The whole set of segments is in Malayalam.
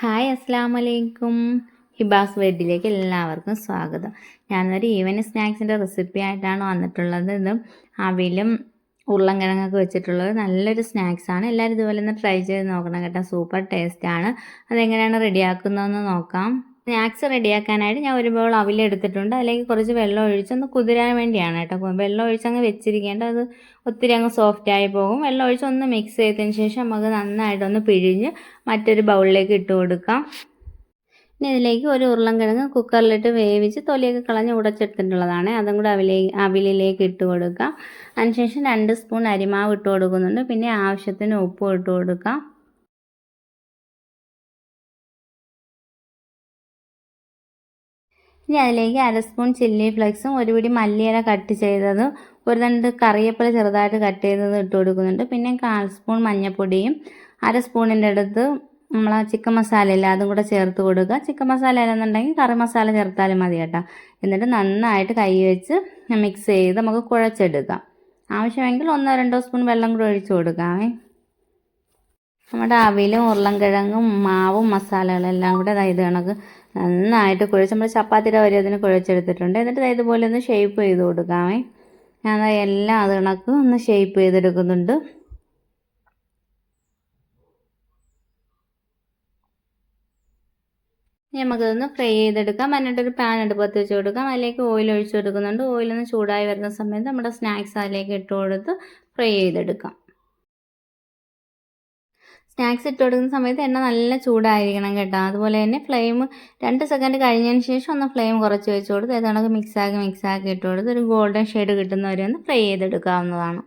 ഹായ് അസ്സാം വലൈക്കും ഹിബാസ് വെഡിലേക്ക് എല്ലാവർക്കും സ്വാഗതം. ഞാനൊരു ഈവനിങ് സ്നാക്സിന്റെ റെസിപ്പി ആയിട്ടാണ് വന്നിട്ടുള്ളത്. ഇത് അവിലും ഉരുളൻകിഴങ്ങൊക്കെ വെച്ചിട്ടുള്ളത്. നല്ലൊരു സ്നാക്സാണ് എല്ലാവരും ഇതുപോലെ ഒന്ന് ട്രൈ ചെയ്ത് നോക്കണം കേട്ടോ. സൂപ്പർ ടേസ്റ്റാണ് അതെങ്ങനെയാണ് റെഡിയാക്കുന്നതെന്ന് നോക്കാം. സ്നാക്സ് റെഡിയാക്കാനായിട്ട് ഞാൻ ഒരു ബൗൾ അവിലെടുത്തിട്ടുണ്ട് അതിലേക്ക് കുറച്ച് വെള്ളം ഒഴിച്ച് ഒന്ന് കുതിരാൻ വേണ്ടിയാണ് കേട്ടോ. വെള്ളം ഒഴിച്ച് അങ്ങ് വെച്ചിരിക്കേണ്ട. അത് ഒത്തിരി അങ്ങ് സോഫ്റ്റ് ആയി പോകും. വെള്ളം ഒഴിച്ച് ഒന്ന് മിക്സ് ചെയ്തതിന് ശേഷം നമുക്ക് നന്നായിട്ടൊന്ന് പിഴിഞ്ഞ് മറ്റൊരു ബൗളിലേക്ക് ഇട്ട് കൊടുക്കാം. പിന്നെ ഇതിലേക്ക് ഒരു ഉരുളൻകിഴങ്ങ് കുക്കറിലിട്ട് വേവിച്ച് തൊലിയൊക്കെ കളഞ്ഞ് ഉടച്ചെടുത്തിട്ടുള്ളതാണ്. അതും കൂടെ അവിലേ അവിലിലേക്ക് ഇട്ട് കൊടുക്കാം. അതിനുശേഷം രണ്ട് സ്പൂൺ അരിമാവ് ഇട്ട് കൊടുക്കുന്നുണ്ട്. പിന്നെ ആവശ്യത്തിന് ഉപ്പും ഇട്ട് കൊടുക്കാം. ഇനി അതിലേക്ക് അര സ്പൂൺ ചില്ലി ഫ്ലെക്സും ഒരു പിടി മല്ലിയില കട്ട് ചെയ്തത് ഒരു രണ്ട് കറിയപ്പള ചെറുതായിട്ട് കട്ട് ചെയ്തത് ഇട്ട് കൊടുക്കുന്നുണ്ട്. പിന്നെ കാൽ സ്പൂൺ മഞ്ഞൾപ്പൊടിയും അര സ്പൂണിന്റെ അടുത്ത് നമ്മൾ ചിക്കൻ മസാല ഇല്ല അതും കൂടെ ചേർത്ത് കൊടുക്കുക. ചിക്കൻ മസാല ഇല്ലെന്നുണ്ടെങ്കിൽ കറി മസാല ചേർത്താലും മതി കേട്ടോ. എന്നിട്ട് നന്നായിട്ട് കൈ വെച്ച് മിക്സ് ചെയ്ത് നമുക്ക് കുഴച്ചെടുക്കാം. ആവശ്യമെങ്കിൽ ഒന്നോ രണ്ടോ സ്പൂൺ വെള്ളം കൂടെ ഒഴിച്ചു കൊടുക്കാമേ നമ്മുടെ അവിലും ഉരുളൻകിഴങ്ങും മാവും മസാലകളെല്ലാം കൂടെ ഇത് കണക്ക് നന്നായിട്ട് കുഴച്ച് നമ്മൾ ചപ്പാത്തിയുടെ വരെ അതിന് കുഴച്ചെടുത്തിട്ടുണ്ട്. എന്നിട്ട് ഇതുപോലെ ഒന്ന് ഷേപ്പ് ചെയ്ത് കൊടുക്കാമേ ഞാൻ എല്ലാ അത് കണക്ക് ഒന്ന് ഷേപ്പ് ചെയ്തെടുക്കുന്നുണ്ട്. നമുക്കതൊന്ന് ഫ്രൈ ചെയ്തെടുക്കാം. എന്നിട്ടൊരു പാൻ അടുപ്പത്ത് വെച്ച് കൊടുക്കാം. അതിലേക്ക് ഓയിൽ ഒഴിച്ചു കൊടുക്കുന്നുണ്ട്. ഓയിലൊന്ന് ചൂടായി വരുന്ന സമയത്ത് നമ്മുടെ സ്നാക്സ് അതിലേക്ക് ഇട്ട് കൊടുത്ത് ഫ്രൈ ചെയ്തെടുക്കാം. സ്നാക്സ് ഇട്ട് കൊടുക്കുന്ന സമയത്ത് എണ്ണ നല്ല ചൂടായിരിക്കണം കേട്ടോ. അതുപോലെ തന്നെ ഫ്ലെയിം രണ്ട് സെക്കൻഡ് കഴിഞ്ഞതിന് ശേഷം ഒന്ന് ഫ്ലെയിം കുറച്ച് വെച്ച് കൊടുത്ത് ഏതാണൊക്കെ മിക്സാക്കി മിക്സാക്കി ഇട്ട് കൊടുത്ത് ഒരു ഗോൾഡൻ ഷെയ്ഡ് കിട്ടുന്നവരെ ഒന്ന് ഫ്രൈ ചെയ്തെടുക്കാവുന്നതാണ്.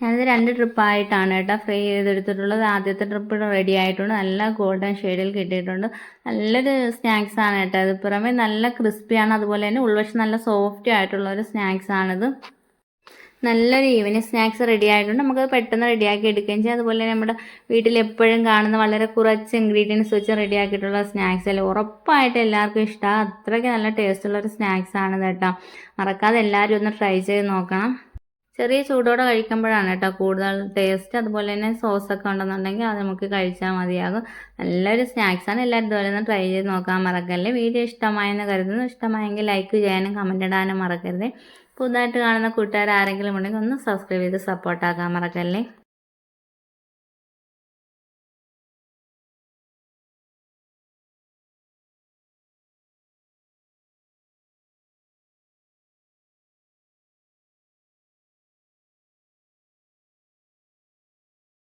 ഞാനിത് രണ്ട് ട്രിപ്പായിട്ടാണ് കേട്ടോ ഫ്രൈ ചെയ്തെടുത്തിട്ടുള്ളത്. ആദ്യത്തെ ട്രിപ്പ് റെഡി ആയിട്ടുണ്ട്. നല്ല ഗോൾഡൻ ഷെയ്ഡിൽ കിട്ടിയിട്ടുണ്ട്. നല്ലൊരു സ്നാക്സ് ആണ് കേട്ടോ അത് പുറമെ നല്ല ക്രിസ്പിയാണ് അതുപോലെ തന്നെ ഉൾവശം നല്ല സോഫ്റ്റ് ആയിട്ടുള്ള ഒരു സ്നാക്സ് ആണിത്. നല്ലൊരു ഈവനിങ് സ്നാക്സ് റെഡി ആയിട്ടുണ്ട് നമുക്ക് പെട്ടെന്ന് റെഡിയാക്കി എടുക്കുകയും ചെയ്യാം. അതുപോലെ നമ്മുടെ വീട്ടിൽ എപ്പോഴും കാണുന്ന വളരെ കുറച്ച് ഇൻഗ്രീഡിയൻസ് വെച്ച് റെഡിയാക്കിയിട്ടുള്ള സ്നാക്സ് അല്ലേ? ഉറപ്പായിട്ട് എല്ലാവർക്കും ഇഷ്ടമാണ് അത്രയ്ക്ക് നല്ല ടേസ്റ്റുള്ള ഒരു സ്നാക്സ് ആണ് കേട്ടോ. മറക്കാതെ എല്ലാവരും ഒന്ന് ട്രൈ ചെയ്ത് നോക്കണം. ചെറിയ ചൂടോടെ കഴിക്കുമ്പോഴാണ് കേട്ടോ കൂടുതൽ ടേസ്റ്റ് അതുപോലെ തന്നെ സോസൊക്കെ ഉണ്ടെന്നുണ്ടെങ്കിൽ അത് നമുക്ക് കഴിച്ചാൽ മതിയാകും. നല്ലൊരു സ്നാക്സാണ് എല്ലാവരും ഇതുപോലെ ഒന്ന് ട്രൈ ചെയ്ത് നോക്കാൻ മറക്കല്ലേ. വീഡിയോ ഇഷ്ടമായെന്ന് കരുതുന്നു. ഇഷ്ടമായെങ്കിൽ ലൈക്ക് ചെയ്യാനും കമന്റ് ഇടാനും മറക്കരുത്. പുതുതായിട്ട് കാണുന്ന കൂട്ടുകാർ ആരെങ്കിലും ഉണ്ടെങ്കിൽ ഒന്ന് സബ്സ്ക്രൈബ് ചെയ്ത് സപ്പോർട്ടാക്കാൻ മറക്കല്ലേ.